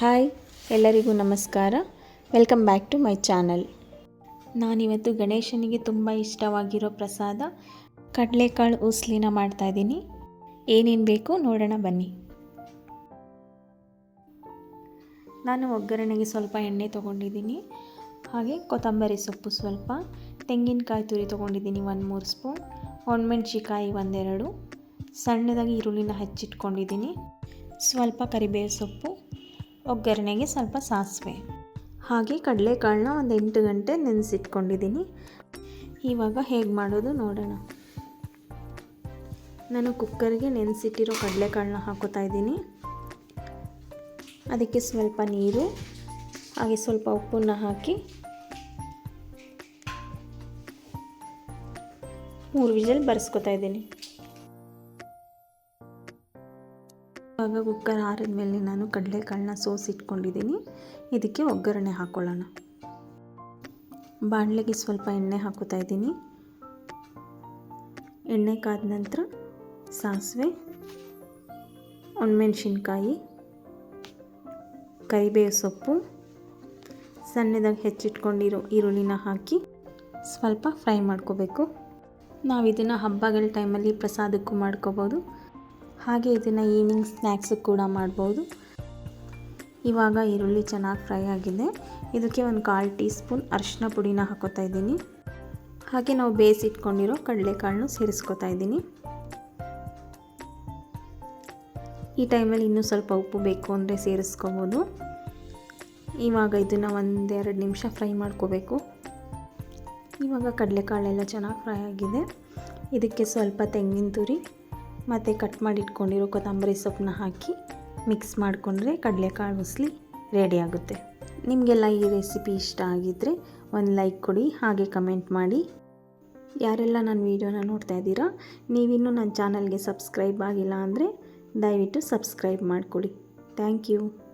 Hi, ಎಲ್ಲರಿಗೂ ನಮಸ್ಕಾರ. Welcome back to my channel ನಾನಿವತ್ತು ಗಣೇಶನಿಗೆ ತುಂಬ ಇಷ್ಟವಾಗಿರೋ ಪ್ರಸಾದ ಕಡಲೆಕಾಳು ಉಸ್ಲಿನ ಮಾಡ್ತಾಯಿದ್ದೀನಿ ಏನೇನು ಬೇಕು ನೋಡೋಣ ಬನ್ನಿ. ನಾನು ಒಗ್ಗರಣೆಗೆ ಸ್ವಲ್ಪ ಎಣ್ಣೆ ತೊಗೊಂಡಿದ್ದೀನಿ. ಹಾಗೆ ಕೊತ್ತಂಬರಿ ಸೊಪ್ಪು ಸ್ವಲ್ಪ, ತೆಂಗಿನಕಾಯಿ ತುರಿ ತೊಗೊಂಡಿದ್ದೀನಿ ಒಂದು ಮೂರು ಸ್ಪೂನ್ ಒಣಮೆಣ್ಸಿಕಾಯಿ ಒಂದೆರಡು, ಸಣ್ಣದಾಗಿ ಈರುಳ್ಳಿನ ಹಚ್ಚಿಟ್ಕೊಂಡಿದ್ದೀನಿ. ಸ್ವಲ್ಪ ಕರಿಬೇವು ಸೊಪ್ಪು ಒಗ್ಗರಣೆಗೆ ಸ್ವಲ್ಪ ಸಾಸಿವೆ. ಹಾಗೆ ಕಡಲೆಕಾಳನ್ನ ಒಂದು ಎಂಟು ಗಂಟೆ ನೆನೆಸಿಟ್ಕೊಂಡಿದ್ದೀನಿ. ಇವಾಗ ಹೇಗೆ ಮಾಡೋದು ನೋಡೋಣ. ನಾನು ಕುಕ್ಕರ್ಗೆ ನೆನೆಸಿಟ್ಟಿರೋ ಕಡಲೆಕಾಳನ್ನ ಹಾಕೋತಾ ಇದ್ದೀನಿ. ಅದಕ್ಕೆ ಸ್ವಲ್ಪ ನೀರು, ಹಾಗೆ ಸ್ವಲ್ಪ ಉಪ್ಪನ್ನು ಹಾಕಿ ಮೂರು ವಿಜಲ್ ಬರೆಸ್ಕೊತಾ ಇದ್ದೀನಿ. ಇವಾಗ ಕುಕ್ಕರ್ ಆರಿದ ಮೇಲೆ ನಾನು ಕಡಲೆಕಾಳನ್ನ ಸೋಸಿಟ್ಕೊಂಡಿದ್ದೀನಿ. ಇದಕ್ಕೆ ಒಗ್ಗರಣೆ ಹಾಕ್ಕೊಳ್ಳೋಣ ಬಾಣಲೆಗೆ ಸ್ವಲ್ಪ ಎಣ್ಣೆ ಹಾಕೋತಾ ಇದ್ದೀನಿ. ಎಣ್ಣೆ ಕಾದ ನಂತರ ಸಾಸಿವೆ, ಒಣಮೆಣ್ಸಿನ್ಕಾಯಿ, ಕರಿಬೇವು ಸೊಪ್ಪು, ಸಣ್ಣದಾಗಿ ಹೆಚ್ಚಿಟ್ಕೊಂಡಿರೋ ಈರುಳ್ಳಿನ ಹಾಕಿ ಸ್ವಲ್ಪ ಫ್ರೈ ಮಾಡ್ಕೋಬೇಕು. ನಾವು ಇದನ್ನು ಹಬ್ಬಗಳ ಟೈಮಲ್ಲಿ ಪ್ರಸಾದಕ್ಕೂ ಮಾಡ್ಕೋಬೋದು. ಹಾಗೆ ಇದನ್ನು ಈವ್ನಿಂಗ್ ಸ್ನ್ಯಾಕ್ಸು ಕೂಡ ಮಾಡ್ಬೋದು. ಇವಾಗ ಈರುಳ್ಳಿ ಚೆನ್ನಾಗಿ ಫ್ರೈ ಆಗಿದೆ. ಇದಕ್ಕೆ ಒಂದು ಕಾಲು ಟೀ ಸ್ಪೂನ್ ಅರಿಶಿನ ಪುಡಿನ ಹಾಕೋತಾ ಇದ್ದೀನಿ. ಹಾಗೆ ನಾವು ಬೇಯಿಸಿಟ್ಕೊಂಡಿರೋ ಕಡಲೆಕಾಳನ್ನು ಸೇರಿಸ್ಕೊತಾ ಇದ್ದೀನಿ. ಈ ಟೈಮಲ್ಲಿ ಇನ್ನೂ ಸ್ವಲ್ಪ ಉಪ್ಪು ಬೇಕು ಅಂದರೆ ಸೇರಿಸ್ಕೋಬೋದು. ಇವಾಗ ಇದನ್ನು ಒಂದೆರಡು ನಿಮಿಷ ಫ್ರೈ ಮಾಡ್ಕೋಬೇಕು. ಇವಾಗ ಕಡಲೆಕಾಳೆಲ್ಲ ಚೆನ್ನಾಗಿ ಫ್ರೈ ಆಗಿದೆ. ಇದಕ್ಕೆ ಸ್ವಲ್ಪ ತೆಂಗಿನ ತುರಿ ಮತ್ತು ಕಟ್ ಮಾಡಿ ಇಟ್ಕೊಂಡಿರೋ ಕೊತ್ತಂಬರಿ ಸೊಪ್ಪನ್ನ ಹಾಕಿ ಮಿಕ್ಸ್ ಮಾಡಿಕೊಂಡ್ರೆ ಕಡಲೆಕಾಳು ಮುಸ್ಲಿ ರೆಡಿ ಆಗುತ್ತೆ. ನಿಮಗೆಲ್ಲ ಈ ರೆಸಿಪಿ ಇಷ್ಟ ಆಗಿದ್ದರೆ ಒಂದು ಲೈಕ್ ಕೊಡಿ, ಹಾಗೆ ಕಮೆಂಟ್ ಮಾಡಿ. ಯಾರೆಲ್ಲ ನನ್ನ ವೀಡಿಯೋನ ನೋಡ್ತಾ ಇದ್ದೀರಾ, ನೀವಿನ್ನೂ ನನ್ನ ಚಾನಲ್ಗೆ ಸಬ್ಸ್ಕ್ರೈಬ್ ಆಗಿಲ್ಲ ಅಂದರೆ ದಯವಿಟ್ಟು ಸಬ್ಸ್ಕ್ರೈಬ್ ಮಾಡಿಕೊಡಿ. Thank you.